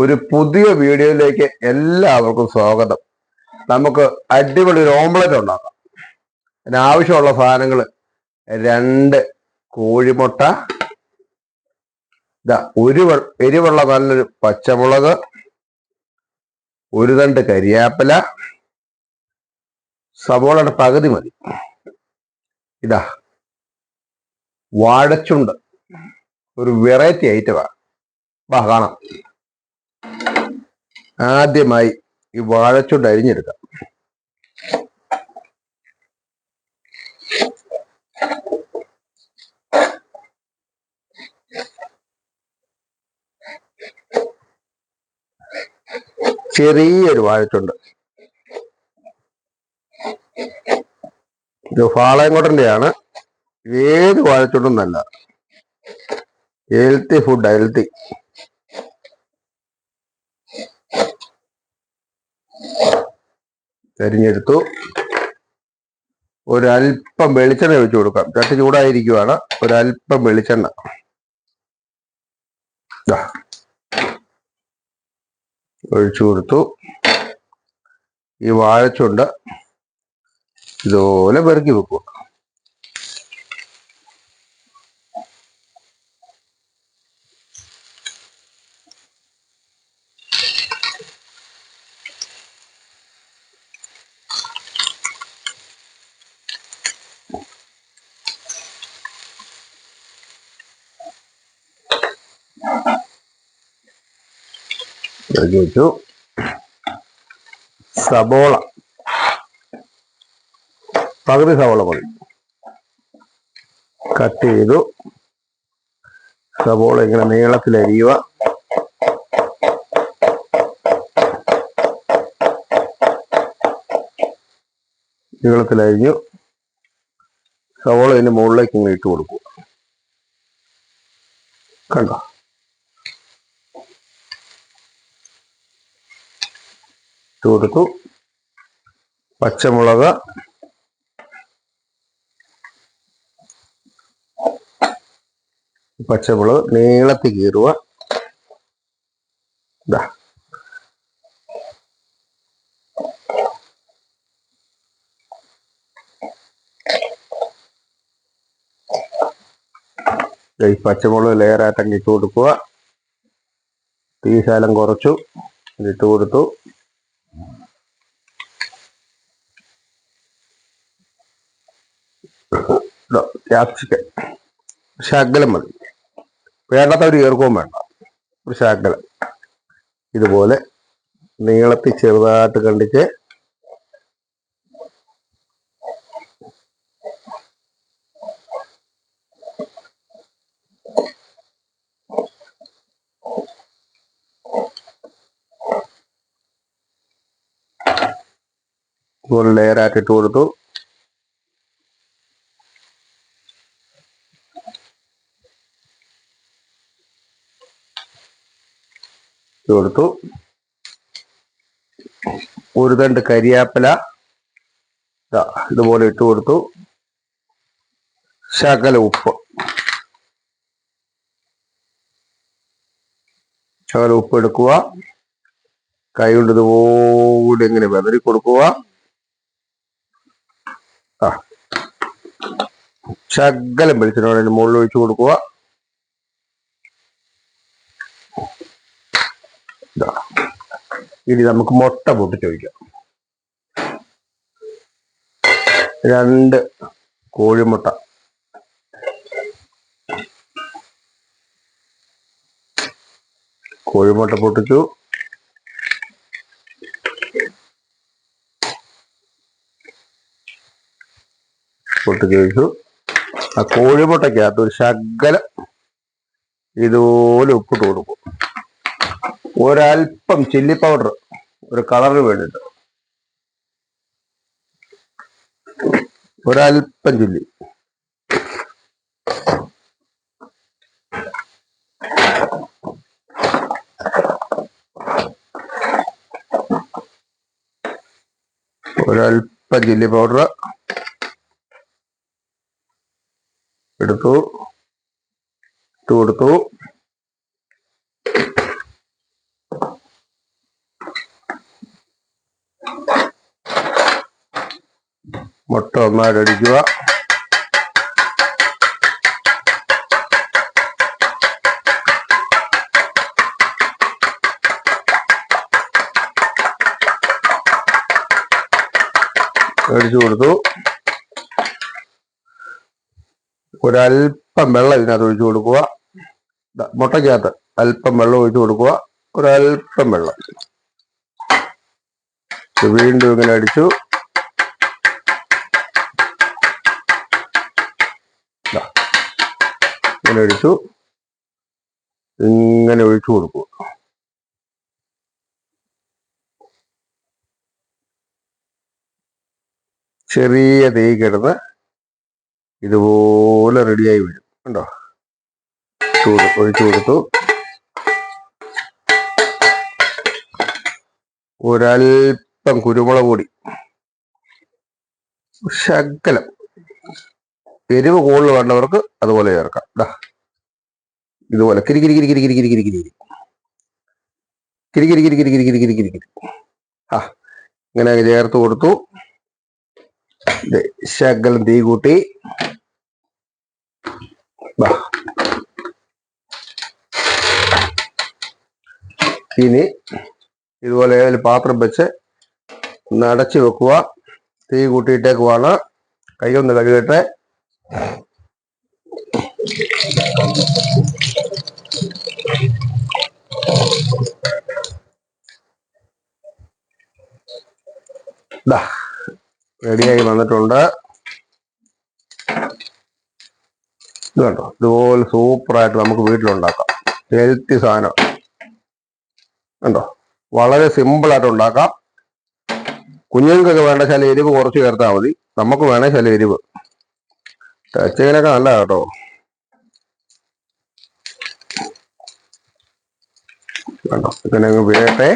ഒരു പുതിയ വീഡിയോയിലേക്ക് എല്ലാവർക്കും സ്വാഗതം. നമുക്ക് അടിപൊളി ഒരു ഓംലെറ്റ് ഉണ്ടാക്കാം. അതിന് ആവശ്യമുള്ള സാധനങ്ങൾ രണ്ട് കോഴിമുട്ട ഇതാ ഒരു എരിവുള്ള നല്ലൊരു പച്ചമുളക് ഒരു തണ്ട് കരിയാപ്പില സവോളയുടെ പകുതി മതി. ഇതാ വാഴച്ചുണ്ട്. ഒരു വെറൈറ്റി ഐറ്റമാണ് വാ കാണാം. ആദ്യമായി ഈ വാഴച്ചുണ്ട് അരിഞ്ഞെടുക്കാം. ചെറിയൊരു വാഴച്ചുണ്ട്. ഇത് ഫാളയങ്കോട്ടന്റെയാണ് ഏത് വാഴച്ചുണ്ടും നല്ല. Healthy food healthy. അരിഞ്ഞെടുത്തു ഒരല്പം വെളിച്ചെണ്ണ ഒഴിച്ചു കൊടുക്കാം. ചട്ടി ചൂടായിരിക്കുവാണ്. ഒരല്പം വെളിച്ചെണ്ണ. ഒഴിച്ചു കൊടുത്തു. ഈ വാഴച്ചുണ്ട്. ഇതുപോലെ പെറുക്കി വെക്കുക. പെറുക്കി വെച്ചു. സബോള പകുതി സവോള മതി. കട്ട് ചെയ്തു. സവോള ഇങ്ങനെ നീളത്തിൽ അരിയുക നീളത്തിൽ അരിഞ്ഞു സവോള ഇതിന്റെ മുകളിലേക്ക് ഇങ്ങനെ ഇട്ട് കൊടുക്കുക. കണ്ടോ? ഇട്ട് കൊടുത്തു പച്ചമുളക്. പച്ചമുളക് നീളത്തിൽ കീറുക. ദേ. ഈ പച്ചമുളക് ലെയറായിട്ടങ്ങ് ഇട്ട് കൊടുക്കുക തീശാലം കുറച്ചു. ഇട്ട് കൊടുത്തു. ക്യാപ്സിക്കൻ ശകലം മതി. വേണ്ടാത്ത ഒരു ഈർക്കവും വേണ്ട. ഒരു ശകലം ഇതുപോലെ നീളത്തിൽ ചെറുതായിട്ട് കണ്ടിച്ച് ഇതുപോലെ ലെയറായിട്ട് കൊടുത്തു. കൊടുത്തു. ഒരു തണ്ട് കരിയാപ്പില ഇതുപോലെ ഇട്ട് കൊടുത്തു. ശകല ഉപ്പ്. ശകല ഉപ്പ് എടുക്കുക. കൈ കൊണ്ട് ഇതുപോലെ ഇങ്ങനെ വെതറി കൊടുക്കുക. ശകലം വെളിച്ചെണ്ണ മുകളിൽ ഒഴിച്ചു കൊടുക്കുക ഇതാ. ഇനി നമുക്ക് മുട്ട പൊട്ടിച്ച് ഒഴിക്കാം രണ്ട് കോഴിമുട്ട. കോഴിമുട്ട പൊട്ടിച്ചു. പൊട്ടിച്ച് ഒഴിച്ചു ആ കോഴിമുട്ടയ്ക്കകത്ത് ഒരു ശകലം ഇതുപോലെ ഉപ്പിട്ട് കൊടുക്കും. ഒരല്പം ചില്ലി പൗഡർ ഒരു കളറിന് വേണ്ടിയിട്ട് ഒരല്പം ചില്ലി ഒരല്പം ചില്ലി പൗഡർ എടുത്തു. ഇട്ട് കൊടുത്തു. മുട്ട ഒന്നായിട്ട് അടിക്കുക അടിച്ചു കൊടുത്തു. ഒരല്പം വെള്ളം ഇതിനകത്ത് ഒഴിച്ചു കൊടുക്കുക. മുട്ടയ്ക്കകത്ത് അല്പം വെള്ളം ഒഴിച്ചു കൊടുക്കുക. ഒരല്പം വെള്ളം. വീണ്ടും ഇങ്ങനെ അടിച്ചു. ഇങ്ങനെ ഒഴിച്ചു ഇങ്ങനെ ഒഴിച്ചു കൊടുക്കുക ചെറിയ തീ കിടന്ന് ഇതുപോലെ റെഡിയായി വരും. കണ്ടോ? ചൂട് ഒഴിച്ചു കൊടുത്തു. ഒരൽപ്പം കുരുമുളക് പൊടി. ശകലം. എരിവ് കൂടുതൽ വേണ്ടവർക്ക് അതുപോലെ ചേർക്കാം ഇതാ ഇതുപോലെ കിരി കിരി കിരി കിരി കിരി കിരി കിരി കിരി കിരി കിരി കിരി കിരി കിരി കിരി കിരി ആ ഇങ്ങനെ ചേർത്ത് കൊടുത്തു ശകലം തീ കൂട്ടി ഇനി ഇതുപോലെ ഏതെങ്കിലും പാത്രം വെച്ച് ഒന്ന് അടച്ചു വെക്കുക തീ കൂട്ടിയിട്ടേക്കുവാണ് കൈ ഒന്ന് കഴുകട്ടെ റെഡിയായി വന്നിട്ടുണ്ട്. ഇത് കണ്ടോ? ഇതുപോലെ സൂപ്പറായിട്ട് നമുക്ക് വീട്ടിലുണ്ടാക്കാം. ഹെൽത്തി സാധനം. കണ്ടോ? വളരെ സിമ്പിളായിട്ട് ഉണ്ടാക്കാം. കുഞ്ഞുങ്ങൾക്കൊക്കെ വേണ്ട ചില എരിവ് കുറച്ച് ചേർത്താൽ മതി. നമുക്ക് വേണേൽ ചില എരിവ്. ടച്ചിങ്ങിനൊക്കെ നല്ല കേട്ടോ. കണ്ടോ? ഇതിനങ്ങ് വീഴട്ടെ.